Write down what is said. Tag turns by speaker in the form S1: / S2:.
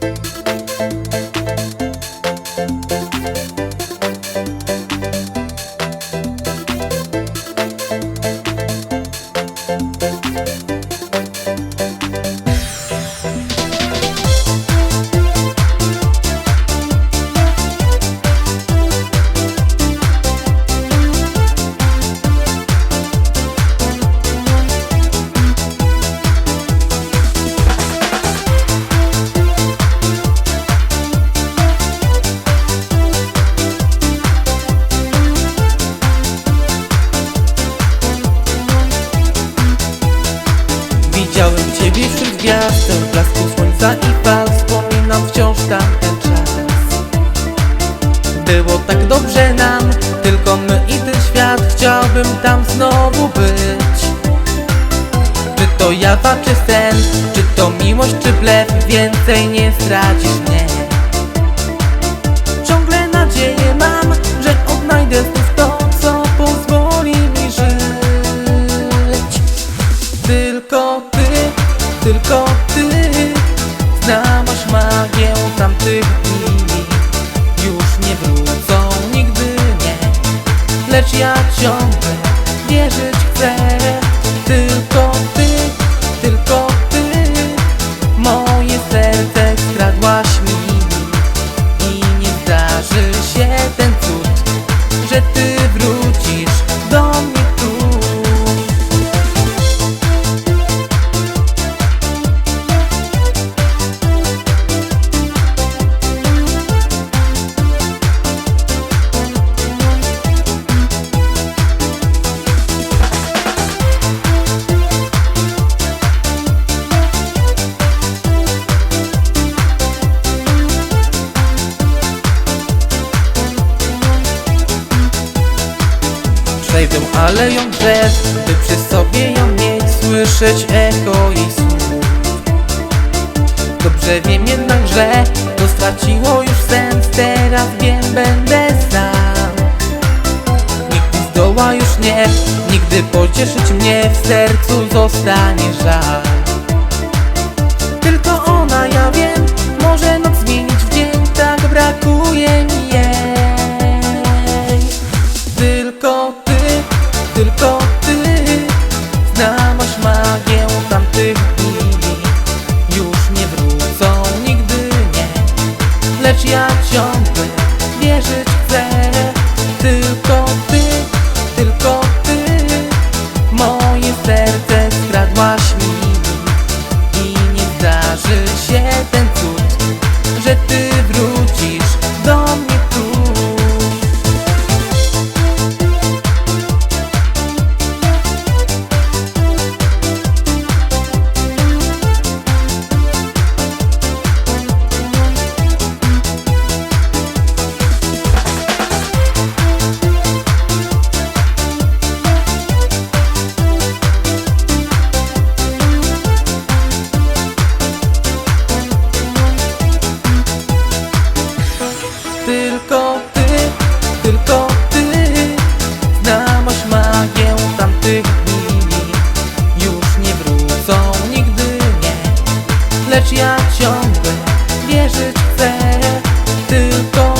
S1: Thank you Widziałem Ciebie wśród gwiazd W blasku słońca i fal. Wspominam wciąż tamten czas. Było tak dobrze nam Tylko my i ten świat. Chciałbym tam znowu być. Czy to jawa, czy sen Czy to miłość, czy blef? Więcej nie zdradzisz mnie tylko ty. Znasz magię tamtych dni. Już nie wrócą nigdy nie. Lecz ja ciągle wierzyć chcę. Tylko ty, tylko ty. Moje serce skradłaś mi I nie zdarzy się ten cud Że ty Przejdę aleją drzew, by przy sobie ją mieć Słyszeć echo jej słów. Dobrze wiem jednak, że to straciło już sens Teraz wiem, będę sam. Nikt nie zdoła już nie, nigdy pocieszyć mnie W sercu zostanie żal Lecz ja ciągle wierzyć chcę. Tylko ty, tylko ty. Moje serce skradłaś mi I nie zdarzy się ten cud Że ty ciągle wierzyć chcę Tylko